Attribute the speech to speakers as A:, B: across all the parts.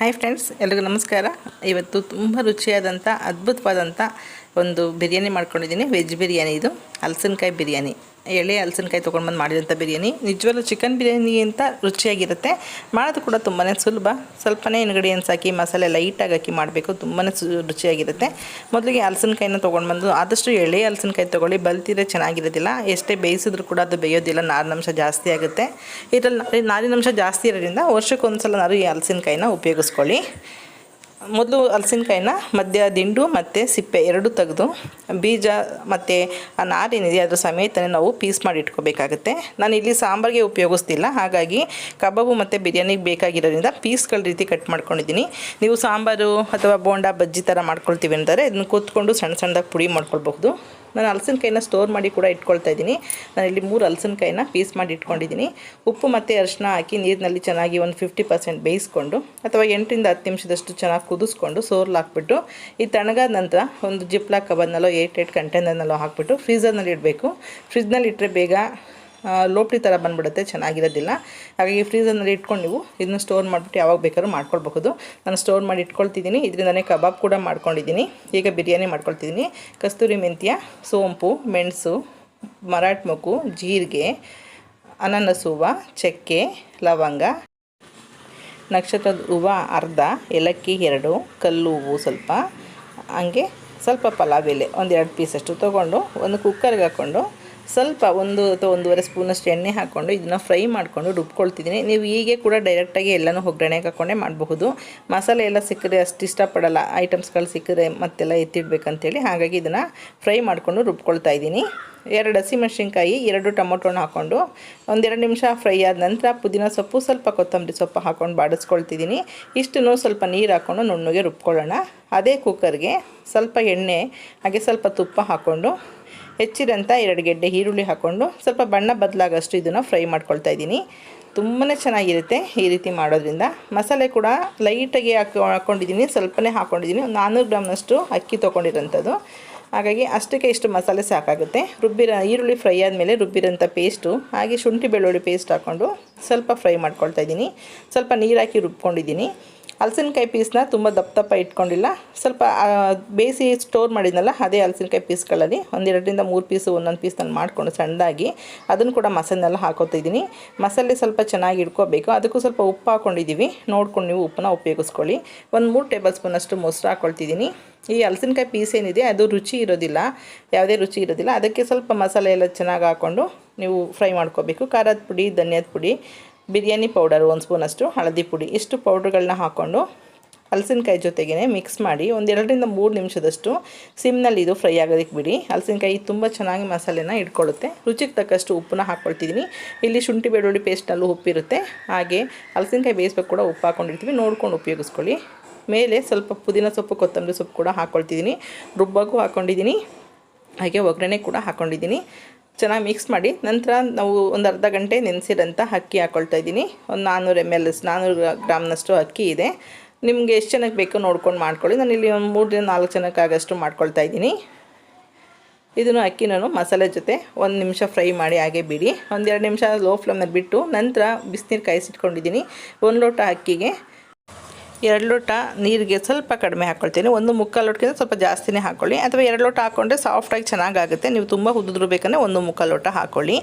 A: Hi friends ಎಲ್ರಿಗೂ ನಮಸ್ಕಾರ. ಇವತ್ತು ತುಂಬ ರುಚಿಯಾದಂಥ ಅದ್ಭುತವಾದಂಥ ಒಂದು ಬಿರಿಯಾನಿ ಮಾಡ್ಕೊಂಡಿದ್ದೀನಿ ವೆಜ್ ಬಿರಿಯಾನಿ ಇದು ಹಲಸಿನಕಾಯಿ ಬಿರಿಯಾನಿ. ಎಳೆ ಹಲಸಿನಕಾಯಿ ತೊಗೊಂಡ್ಬಂದು ಮಾಡಿದಂಥ ಬಿರಿಯಾನಿ. ನಿಜವಾಗ್ಲೂ ಚಿಕನ್ ಬಿರಿಯಾನಿಗಿಂತ ರುಚಿಯಾಗಿರುತ್ತೆ. ಮಾಡೋದು ಕೂಡ ತುಂಬಾ ಸುಲಭ. ಸ್ವಲ್ಪನೇ ಇಂಗ್ರೀಡಿಯೆಂಟ್ಸ್ ಹಾಕಿ, ಮಸಾಲೆ ಲೈಟಾಗಿ ಹಾಕಿ ಮಾಡಬೇಕು ತುಂಬಾ ರುಚಿಯಾಗಿರುತ್ತೆ. ಮೊದಲಿಗೆ ಹಲಸಿನಕಾಯಿನ ತೊಗೊಂಡ್ಬಂದು ಆದಷ್ಟು ಎಳೆ ಹಲಸಿನಕಾಯಿ ತೊಗೊಳ್ಳಿ, ಬಲ್ತಿದ್ರೆ ಚೆನ್ನಾಗಿರೋದಿಲ್ಲ. ಎಷ್ಟೇ ಬೇಯಿಸಿದ್ರು ಕೂಡ ಅದು ಬೇಯೋದಿಲ್ಲ ನಾರಿನಂಶ ಜಾಸ್ತಿ ಆಗುತ್ತೆ. ಇದರಲ್ಲಿ ನಾರಿನಂಶ ಜಾಸ್ತಿ ಇರೋದ್ರಿಂದ ವರ್ಷಕ್ಕೊಂದ್ಸಲ ನಾವು ಈ ಹಲಸಿನಕಾಯಿನ ಉಪಯೋಗಿಸ್ಕೊಳ್ಳಿ. ಮೊದಲು ಹಲಸಿನಕಾಯಿನ ಮಧ್ಯ ದಿಂಡು ಮತ್ತು ಸಿಪ್ಪೆ ಎರಡು ತೆಗೆದು, ಬೀಜ ಮತ್ತು ಆ ನಾರೇನಿದೆ, ಅದ್ರ ಸಮೇತನೇ ನಾವು ಪೀಸ್ ಮಾಡಿ ಇಟ್ಕೋಬೇಕಾಗುತ್ತೆ. ನಾನು ಇಲ್ಲಿ ಸಾಂಬಾರಿಗೆ ಉಪಯೋಗಿಸ್ತಿಲ್ಲ, ಹಾಗಾಗಿ ಕಬಾಬು ಮತ್ತು ಬಿರಿಯಾನಿಗೆ ಬೇಕಾಗಿರೋದ್ರಿಂದ ಪೀಸ್ಗಳ ರೀತಿ ಕಟ್ ಮಾಡ್ಕೊಂಡಿದ್ದೀನಿ. ನೀವು ಸಾಂಬಾರು ಅಥವಾ ಬೋಂಡ ಬಜ್ಜಿ ಥರ ಮಾಡ್ಕೊಳ್ತೀವಿ ಅಂದರೆ ಇದನ್ನು ಕೂತ್ಕೊಂಡು ಸಣ್ಣ ಸಣ್ಣದಾಗಿ ಪುಡಿ ಮಾಡ್ಕೊಳ್ಬಹುದು. ನಾನು ಹಲಸಿನಕಾಯಿನ ಸ್ಟೋರ್ ಮಾಡಿ ಕೂಡ ಇಟ್ಕೊಳ್ತಾ ಇದ್ದೀನಿ. ನಾನು ಇಲ್ಲಿ ಮೂರು ಹಲಸಿನಕಾಯಿನ ಪೀಸ್ ಮಾಡಿ ಇಟ್ಕೊಂಡಿದ್ದೀನಿ. ಉಪ್ಪು ಮತ್ತು ಅರಿಶಿನ ಹಾಕಿ ನೀರಿನಲ್ಲಿ ಚೆನ್ನಾಗಿ ಒಂದು ಫಿಫ್ಟಿ ಪರ್ಸೆಂಟ್ ಬೇಯಿಸ್ಕೊಂಡು, ಅಥವಾ ಎಂಟರಿಂದ ಹತ್ತು ನಿಮಿಷದಷ್ಟು ಚೆನ್ನಾಗಿ ಕುದಿಸ್ಕೊಂಡು ಸೋರ್ಲು ಹಾಕ್ಬಿಟ್ಟು, ಈ ತಣಗಾದ ನಂತರ ಒಂದು ಜಿಪ್ಲಾಕ್ ಕಬನ್ನಲ್ಲೋ ಏಟ್ ಏಟ್ ಕಂಟೈನರ್ನಲ್ಲೋ ಹಾಕ್ಬಿಟ್ಟು ಫ್ರೀಝರ್ನಲ್ಲಿ ಇಡಬೇಕು. ಫ್ರಿಜ್ನಲ್ಲಿ ಇಟ್ಟರೆ ಬೇಗ ಆ, ಲೋಪ್ಟಿ ಥರ ಬಂದ್ಬಿಡುತ್ತೆ ಚೆನ್ನಾಗಿರೋದಿಲ್ಲ. ಹಾಗಾಗಿ ಫ್ರೀಝರ್ನಲ್ಲಿ ಇಟ್ಕೊಂಡು ನೀವು ಇದನ್ನು ಸ್ಟೋರ್ ಮಾಡಿಬಿಟ್ಟು ಯಾವಾಗ ಬೇಕಾದ್ರೂ ಮಾಡ್ಕೊಳ್ಬಹುದು. ನಾನು ಸ್ಟೋರ್ ಮಾಡಿ ಇಟ್ಕೊಳ್ತಿದ್ದೀನಿ. ಇದರಿಂದನೇ ಕಬಾಬ್ ಕೂಡ ಮಾಡ್ಕೊಂಡಿದ್ದೀನಿ. ಈಗ ಬಿರಿಯಾನಿ ಮಾಡ್ಕೊಳ್ತಿದ್ದೀನಿ. ಕಸ್ತೂರಿ ಮೆಂತ್ಯ ಸೋಂಪು ಮೆಣಸು ಮರಾಠ ಮೊಗ್ಗು ಜೀರಿಗೆ ಅನಾನಸ್ ಹೂವು ಚಕ್ಕೆ ಲವಂಗ ನಕ್ಷತ್ರದ ಹೂವು ಅರ್ಧ ಏಲಕ್ಕಿ ಎರಡು ಕಲ್ಲು ಹೂವು ಸ್ವಲ್ಪ ಹಂಗೆ ಸ್ವಲ್ಪ ಪಲಾವ್ ಎಲೆ ಒಂದು ಎರಡು ಪೀಸಷ್ಟು ತೊಗೊಂಡು ಒಂದು ಕುಕ್ಕರ್ಗೆ ಹಾಕ್ಕೊಂಡು ಸ್ವಲ್ಪ ಒಂದು ಅಥವಾ ಒಂದೂವರೆ ಸ್ಪೂನಷ್ಟು ಎಣ್ಣೆ ಹಾಕ್ಕೊಂಡು ಇದನ್ನು ಫ್ರೈ ಮಾಡಿಕೊಂಡು ರುಬ್ಕೊಳ್ತಿದ್ದೀನಿ. ನೀವು ಹೀಗೆ ಕೂಡ ಡೈರೆಕ್ಟಾಗಿ ಎಲ್ಲನೂ ಒಗ್ಗರಣೆಗೆ ಹಾಕ್ಕೊಂಡೇ ಮಾಡಬಹುದು. ಮಸಾಲೆ ಎಲ್ಲ ಸಿಕ್ಕರೆ ಅಷ್ಟು ಇಷ್ಟಪಡಲ್ಲ. ಐಟಮ್ಸ್ಗಳು ಸಿಕ್ಕರೆ ಮತ್ತೆಲ್ಲ ಎತ್ತಿಡ್ಬೇಕಂತೇಳಿ ಹಾಗಾಗಿ ಇದನ್ನು ಫ್ರೈ ಮಾಡಿಕೊಂಡು ರುಬ್ಕೊಳ್ತಾ ಇದ್ದೀನಿ. ಎರಡು ಹಸಿಮೆಣಸಿನ್ಕಾಯಿ, ಎರಡು ಟೊಮೊಟೊನ ಹಾಕ್ಕೊಂಡು ಒಂದೆರಡು ನಿಮಿಷ ಫ್ರೈ ಆದ ನಂತರ ಪುದೀನ ಸೊಪ್ಪು, ಸ್ವಲ್ಪ ಕೊತ್ತಂಬರಿ ಸೊಪ್ಪು ಹಾಕ್ಕೊಂಡು ಬಾಡಿಸ್ಕೊಳ್ತಿದ್ದೀನಿ. ಇಷ್ಟನ್ನು ಸ್ವಲ್ಪ ನೀರು ಹಾಕ್ಕೊಂಡು ನುಣ್ಣಗೆ ರುಬ್ಕೊಳ್ಳೋಣ. ಅದೇ ಕುಕ್ಕರ್ಗೆ ಸ್ವಲ್ಪ ಎಣ್ಣೆ, ಹಾಗೆ ಸ್ವಲ್ಪ ತುಪ್ಪ ಹಾಕ್ಕೊಂಡು ಹೆಚ್ಚಿದಂಥ ಎರಡು ಗೆಡ್ಡೆ ಈರುಳ್ಳಿ ಹಾಕ್ಕೊಂಡು ಸ್ವಲ್ಪ ಬಣ್ಣ ಬದಲಾಗಷ್ಟು ಇದನ್ನು ಫ್ರೈ ಮಾಡ್ಕೊಳ್ತಾ ಇದ್ದೀನಿ. ತುಂಬಾ ಚೆನ್ನಾಗಿರುತ್ತೆ ಈ ರೀತಿ ಮಾಡೋದ್ರಿಂದ. ಮಸಾಲೆ ಕೂಡ ಲೈಟಾಗಿ ಹಾಕಿ ಹಾಕ್ಕೊಂಡಿದ್ದೀನಿ ಸ್ವಲ್ಪನೇ ಹಾಕ್ಕೊಂಡಿದ್ದೀನಿ ಒಂದು ನಾನ್ನೂರು ಗ್ರಾಮ್ನಷ್ಟು ಅಕ್ಕಿ ತೊಗೊಂಡಿರೋಂಥದ್ದು. ಹಾಗಾಗಿ ಅಷ್ಟಕ್ಕೆ ಇಷ್ಟು ಮಸಾಲೆ ಸಾಕಾಗುತ್ತೆ. ರುಬ್ಬಿರ ಈರುಳ್ಳಿ ಫ್ರೈ ಆದಮೇಲೆ ರುಬ್ಬಿರೋಂಥ ಪೇಸ್ಟು, ಹಾಗೆ ಶುಂಠಿ ಬೆಳ್ಳುಳ್ಳಿ ಪೇಸ್ಟ್ ಹಾಕ್ಕೊಂಡು ಸ್ವಲ್ಪ ಫ್ರೈ ಮಾಡ್ಕೊಳ್ತಾ ಇದ್ದೀನಿ. ಸ್ವಲ್ಪ ನೀರಾಕಿ ರುಬ್ಕೊಂಡಿದ್ದೀನಿ. ಹಲಸಿನಕಾಯಿ ಪೀಸ್ನ ತುಂಬ ದಪ್ಪ ದಪ್ಪ ಇಟ್ಕೊಂಡಿಲ್ಲ. ಸ್ವಲ್ಪ ಬೇಸಿ ಸ್ಟೋರ್ ಮಾಡಿದ್ನಲ್ಲ, ಅದೇ ಹಲಸಿನಕಾಯಿ ಪೀಸ್ಗಳಲ್ಲಿ ಒಂದೆರಡರಿಂದ ಮೂರು ಪೀಸು ಒಂದೊಂದು ಪೀಸ್ ನಾನು ಮಾಡಿಕೊಂಡು ಸಣ್ಣದಾಗಿ ಅದನ್ನು ಕೂಡ ಮಸಾಲೆನೆಲ್ಲ ಹಾಕೋತಿದ್ದೀನಿ ಮಸಾಲೆ ಸ್ವಲ್ಪ ಚೆನ್ನಾಗಿ ಇಟ್ಕೋಬೇಕು. ಅದಕ್ಕೂ ಸ್ವಲ್ಪ ಉಪ್ಪು ಹಾಕ್ಕೊಂಡಿದ್ದೀವಿ ನೋಡ್ಕೊಂಡು ನೀವು ಉಪ್ಪನ್ನ ಉಪಯೋಗಿಸ್ಕೊಳ್ಳಿ. ಒಂದು ಮೂರು ಟೇಬಲ್ ಸ್ಪೂನಷ್ಟು ಮೊಸರು ಹಾಕ್ಕೊಳ್ತಿದ್ದೀನಿ ಈ ಹಲಸಿನಕಾಯಿ ಪೀಸ್ ಏನಿದೆ, ಅದು ರುಚಿ ಇರೋದಿಲ್ಲ. ಯಾವುದೇ ರುಚಿ ಇರೋದಿಲ್ಲ. ಅದಕ್ಕೆ ಸ್ವಲ್ಪ ಮಸಾಲೆ ಎಲ್ಲ ಚೆನ್ನಾಗಿ ಹಾಕ್ಕೊಂಡು ನೀವು ಫ್ರೈ ಮಾಡ್ಕೋಬೇಕು. ಖಾರದ ಪುಡಿ, ಧನಿಯಾದ ಪುಡಿ ಬಿರಿಯಾನಿ ಪೌಡರ್ ಒಂದು ಸ್ಪೂನಷ್ಟು, ಹಳದಿ ಪುಡಿ, ಇಷ್ಟು ಪೌಡ್ರ್ಗಳನ್ನ ಹಾಕ್ಕೊಂಡು ಹಲಸಿನಕಾಯಿ ಜೊತೆಗೇ ಮಿಕ್ಸ್ ಮಾಡಿ ಒಂದೆರಡರಿಂದ ಮೂರು ನಿಮಿಷದಷ್ಟು ಸಿಮ್ನಲ್ಲಿ ಇದು ಫ್ರೈ ಆಗೋದಕ್ಕೆ ಬಿಡಿ. ಹಲಸಿನಕಾಯಿ ತುಂಬ ಚೆನ್ನಾಗಿ ಮಸಾಲೆನ ಇಟ್ಕೊಳ್ಳುತ್ತೆ. ರುಚಿಗೆ ತಕ್ಕಷ್ಟು ಉಪ್ಪನ್ನ ಹಾಕ್ಕೊಳ್ತಿದ್ದೀನಿ ಇಲ್ಲಿ ಶುಂಠಿ, ಬೆಳ್ಳುಳ್ಳಿ ಪೇಸ್ಟ್ನಲ್ಲೂ ಉಪ್ಪಿರುತ್ತೆ. ಹಾಗೆ ಹಲಸಿನಕಾಯಿ ಬೇಯಿಸ್ಬೇಕು ಕೂಡ ಉಪ್ಪು ಹಾಕ್ಕೊಂಡಿರ್ತೀವಿ ನೋಡ್ಕೊಂಡು ಉಪಯೋಗಿಸ್ಕೊಳ್ಳಿ. ಮೇಲೆ ಸ್ವಲ್ಪ ಪುದೀನ ಸೊಪ್ಪು, ಕೊತ್ತಂಬರಿ ಸೊಪ್ಪು ಕೂಡ ಹಾಕ್ಕೊಳ್ತಿದ್ದೀನಿ ರುಬ್ಬಕ್ಕೂ ಹಾಕ್ಕೊಂಡಿದ್ದೀನಿ ಹಾಗೆ ಒಗ್ಗರಣೆ ಕೂಡ ಹಾಕ್ಕೊಂಡಿದ್ದೀನಿ ಚೆನ್ನಾಗಿ ಮಿಕ್ಸ್ ಮಾಡಿ ನಂತರ ನಾವು ಒಂದು ಅರ್ಧ ಗಂಟೆ ನೆನೆಸಿರೋಂಥ ಅಕ್ಕಿ ಹಾಕ್ಕೊಳ್ತಾ ಇದ್ದೀನಿ. ಒಂದು ನಾನ್ನೂರು ಎಂ ಎಲ್ ನಾನ್ನೂರು ಗ್ರಾಮ್ನಷ್ಟು ಅಕ್ಕಿ ಇದೆ. ನಿಮಗೆ ಎಷ್ಟು ಜನಕ್ಕೆ ಬೇಕೋ ನೋಡ್ಕೊಂಡು ಮಾಡ್ಕೊಳ್ಳಿ. ನಾನು ಇಲ್ಲಿ ಒಂದು ಮೂರರಿಂದ ನಾಲ್ಕು ಜನಕ್ಕೆ ಆಗೋಷ್ಟು ಮಾಡ್ಕೊಳ್ತಾ ಇದ್ದೀನಿ. ಇದನ್ನು ಅಕ್ಕಿ ನಾನು ಮಸಾಲೆ ಜೊತೆ ಒಂದು ನಿಮಿಷ ಫ್ರೈ ಮಾಡಿ ಹಾಗೆ ಬಿಡಿ. ಒಂದೆರಡು ನಿಮಿಷ ಲೋ ಫ್ಲೇಮ್ನಲ್ಲಿ ಬಿಟ್ಟು ನಂತರ ಬಿಸಿನೀರು ಕಾಯಿಸಿಟ್ಕೊಂಡಿದ್ದೀನಿ ಒಂದು ಲೋಟ ಅಕ್ಕಿಗೆ ಎರಡು ಲೋಟ ನೀರಿಗೆ ಸ್ವಲ್ಪ ಕಡಿಮೆ ಹಾಕ್ಕೊಳ್ತೀನಿ ಒಂದು ಮುಕ್ಕಾಲು ಲೋಟಕ್ಕಿಂತ ಸ್ವಲ್ಪ ಜಾಸ್ತಿನೇ ಹಾಕ್ಕೊಳ್ಳಿ ಅಥವಾ ಎರಡು ಲೋಟ ಹಾಕ್ಕೊಂಡ್ರೆ ಸಾಫ್ಟಾಗಿ ಚೆನ್ನಾಗಾಗುತ್ತೆ. ನೀವು ತುಂಬ ಹುದುದ್ರಬೇಕಂದ್ರೆ ಬೇಕಂದರೆ ಒಂದು ಮುಕ್ಕಾಲು ಲೋಟ ಹಾಕ್ಕೊಳ್ಳಿ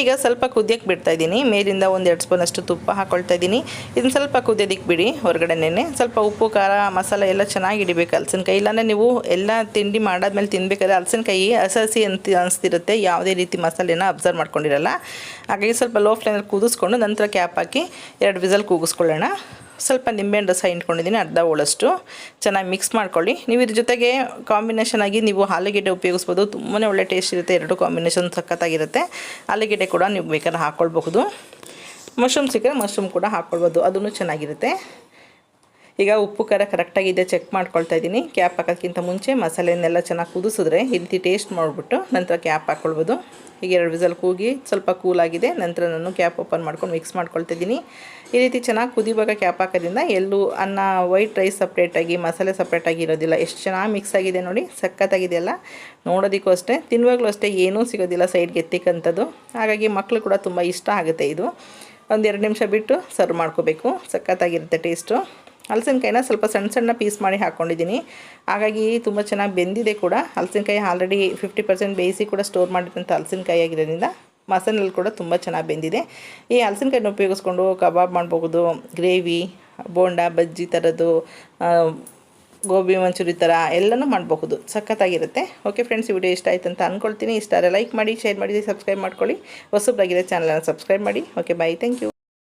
A: ಈಗ ಸ್ವಲ್ಪ ಕುದಿಯಕ್ಕೆ ಬಿಡ್ತಾ ಇದ್ದೀನಿ. ಮೇಲಿಂದ ಒಂದು ಎರಡು ಸ್ಪೂನಷ್ಟು ತುಪ್ಪ ಹಾಕ್ಕೊಳ್ತಾ ಇದ್ದೀನಿ. ಇದನ್ನು ಸ್ವಲ್ಪ ಕುದಿಯೋದಕ್ಕೆ ಬಿಡಿ ಹೊರಗಡೆನೇ ಸ್ವಲ್ಪ ಉಪ್ಪು, ಖಾರ, ಮಸಾಲೆ ಎಲ್ಲ ಚೆನ್ನಾಗಿ ಹಿಡಿಬೇಕು ಹಲಸಿನಕಾಯಿ ಇಲ್ಲಾಂದರೆ ನೀವು ಎಲ್ಲ ತಿಂಡಿ ಮಾಡಾದ್ಮೇಲೆ ತಿನ್ಬೇಕಾದ್ರೆ ಹಲಸಿನಕಾಯಿ ಹಸಿ ಅಂತ ಅನಿಸ್ತಿರುತ್ತೆ. ಯಾವುದೇ ರೀತಿ ಮಸಾಲೆನ ಅಬ್ಸರ್ವ್ ಮಾಡ್ಕೊಂಡಿರಲ್ಲ. ಹಾಗಾಗಿ ಸ್ವಲ್ಪ ಲೋ ಫ್ಲೇಮಲ್ಲಿ ಕುದಿಸ್ಕೊಂಡು ನಂತರ ಕ್ಯಾಪ್ ಹಾಕಿ ಎರಡು ವಿಸಲ್ ಕೂಗಿಸ್ಕೊಳ್ಳೋಣ. ಸ್ವಲ್ಪ ನಿಂಬೆಹಣ್ಣು ರಸ ಇಟ್ಕೊಂಡಿದ್ದೀನಿ ಅರ್ಧ ಹೋಳಷ್ಟು. ಚೆನ್ನಾಗಿ ಮಿಕ್ಸ್ ಮಾಡ್ಕೊಳ್ಳಿ. ನೀವು ಇದ್ರ ಜೊತೆಗೆ ಕಾಂಬಿನೇಷನ್ ಆಗಿ ನೀವು ಆಲೂಗೆಡ್ಡೆ ಉಪಯೋಗಿಸ್ಬೋದು. ತುಂಬಾ ಒಳ್ಳೆ ಟೇಸ್ಟ್ ಇರುತ್ತೆ. ಎರಡು ಕಾಂಬಿನೇಷನ್ ಸಖತ್ತಾಗಿರುತ್ತೆ. ಆಲೂಗೆಡ್ಡೆ ಕೂಡ ನೀವು ಬೇಕಾದ್ರೆ ಹಾಕ್ಕೊಳ್ಬಹುದು ಮಶ್ರೂಮ್ ಸಿಕ್ಕರೆ ಮಶ್ರೂಮ್ ಕೂಡ ಹಾಕ್ಕೊಳ್ಬೋದು ಅದೂ ಚೆನ್ನಾಗಿರುತ್ತೆ. ಈಗ ಉಪ್ಪು, ಖಾರ ಕರೆಕ್ಟಾಗಿದೆ ಚೆಕ್ ಮಾಡ್ಕೊಳ್ತಾ ಇದ್ದೀನಿ. ಕ್ಯಾಪ್ ಹಾಕೋಕ್ಕಿಂತ ಮುಂಚೆ ಮಸಾಲೆನೆಲ್ಲ ಚೆನ್ನಾಗಿ ಕುದಿಸಿದ್ರೆ ಈ ರೀತಿ ಟೇಸ್ಟ್ ಮಾಡಿಬಿಟ್ಟು ನಂತರ ಕ್ಯಾಪ್ ಹಾಕ್ಕೊಳ್ಬೋದು ಈಗ ಎರಡು ವಿಸಲ್ ಕೂಗಿ ಸ್ವಲ್ಪ ಕೂಲ್ ಆಗಿದೆ, ನಂತರ ನಾನು ಕ್ಯಾಪ್ ಓಪನ್ ಮಾಡ್ಕೊಂಡು ಮಿಕ್ಸ್ ಮಾಡ್ಕೊಳ್ತಾ ಇದ್ದೀನಿ. ಈ ರೀತಿ ಚೆನ್ನಾಗಿ ಕುದಿಯುವಾಗ ಕ್ಯಾಪ್ ಹಾಕೋದ್ರಿಂದ ಎಲ್ಲೂ ಅನ್ನ ವೈಟ್ ರೈಸ್ ಸಪ್ರೇಟಾಗಿ ಮಸಾಲೆ ಸಪ್ರೇಟಾಗಿ ಇರೋದಿಲ್ಲ. ಎಷ್ಟು ಚೆನ್ನಾಗಿ ಮಿಕ್ಸ್ ಆಗಿದೆ ನೋಡಿ, ಸಖತ್ತಾಗಿದೆಯಲ್ಲ. ನೋಡೋದಕ್ಕೂ ಅಷ್ಟೇ ತಿನ್ನುವಾಗಲೂ ಅಷ್ಟೇ ಏನೂ ಸಿಗೋದಿಲ್ಲ ಸೈಡ್ಗೆ ಎತ್ತಿಕ್ಕಂಥದ್ದು ಹಾಗಾಗಿ ಮಕ್ಕಳು ಕೂಡ ತುಂಬ ಇಷ್ಟ ಆಗುತ್ತೆ ಇದು. ಒಂದು ಎರಡು ನಿಮಿಷ ಬಿಟ್ಟು ಸರ್ವ್ ಮಾಡ್ಕೋಬೇಕು. ಸಖತ್ತಾಗಿರುತ್ತೆ ಟೇಸ್ಟು ಹಲಸಿನಕಾಯಿನ ಸ್ವಲ್ಪ ಸಣ್ಣ ಸಣ್ಣ ಪೀಸ್ ಮಾಡಿ ಹಾಕ್ಕೊಂಡಿದ್ದೀನಿ ಹಾಗಾಗಿ ತುಂಬ ಚೆನ್ನಾಗಿ ಬೆಂದಿದೆ ಕೂಡ. ಹಲಸಿನಕಾಯಿ ಆಲ್ರೆಡಿ ಫಿಫ್ಟಿ ಪರ್ಸೆಂಟ್ ಬೇಯಿಸಿ ಕೂಡ ಸ್ಟೋರ್ ಮಾಡಿದಂಥ ಹಲಸಿನಕಾಯಿ ಆಗಿರೋದ್ರಿಂದ ಮಸಾಲೆಯಲ್ಲಿ ಕೂಡ ತುಂಬ ಚೆನ್ನಾಗಿ ಬೆಂದಿದೆ. ಈ ಹಲಸಿನಕಾಯಿನ ಉಪಯೋಗಿಸ್ಕೊಂಡು ಕಬಾಬ್ ಮಾಡ್ಬೋದು ಗ್ರೇವಿ, ಬೋಂಡ, ಬಜ್ಜಿ ಥರದ್ದು ಗೋಬಿ ಮಂಚೂರಿ ಥರ ಎಲ್ಲನೂ ಮಾಡಬಹುದು. ಸಖತ್ತಾಗಿರುತ್ತೆ. ಓಕೆ ಫ್ರೆಂಡ್ಸ್ ಈ ವಿಡಿಯೋ ಇಷ್ಟ ಆಯ್ತು ಅಂತ ಅಂದ್ಕೊಳ್ತೀನಿ ಇಷ್ಟ ಲೈಕ್ ಮಾಡಿ ಶೇರ್ ಮಾಡಿ ಸಬ್ಸ್ಕ್ರೈಬ್ ಮಾಡ್ಕೊಳ್ಳಿ. ಹೊಸಬ್ರಾಗಿರೋ ಚಾನಲನ್ನು ಸಬ್ಸ್ಕ್ರೈಬ್ ಮಾಡಿ. Okay bye thank you